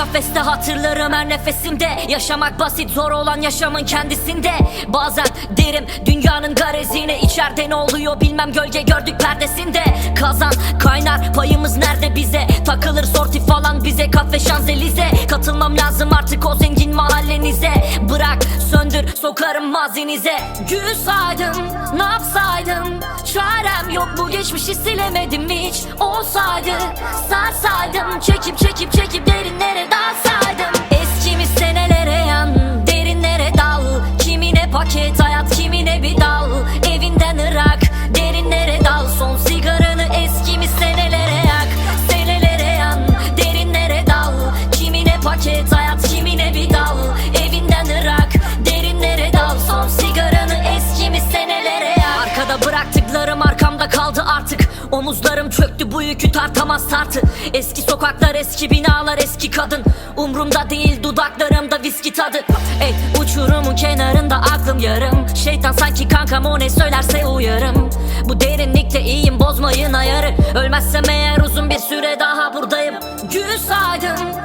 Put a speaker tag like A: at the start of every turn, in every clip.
A: kafeste hatırlarım her nefesimde. Yaşamak basit zor olan yaşamın kendisinde. Bazen derim dünyanın garezine içeride ne oluyor bilmem gölge gördük perdesinde. Kazan kaynar payımız nerede bize? Takılır sorti falan bize kafe şanzelize. Katılmam lazım artık o zengin mahallenize. Bırak söndür sokarım mazinize. Gül saydım ne yapsaydım? Çarem yok bu geçmişi silemedim hiç. Olsaydı sarsaydım. Çekip çekip çekip Paket hayat kimine bir dal. Evinden ırak Derinlere dal. Son sigaranı eskimi senelere yak. Arkada bıraktıklarım arkamda kaldı artık. Omuzlarım çöktü bu yükü tartamaz tartı. Eski sokaklar eski binalar eski kadın. Umrumda değil dudaklarımda viski tadı. Ey uçurumun kenarında aklım yarım. Şeytan sanki kankam o ne söylerse uyarım. Bu derinlikte iyiyim bozmayın ayarı. Ölmezsem eğer uzun bir süre daha buradayım. Gül saydım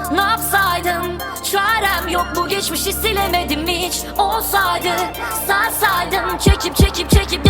A: geçmişi silemedim hiç. Olsaydı sarsaydım Çekip çekip çekip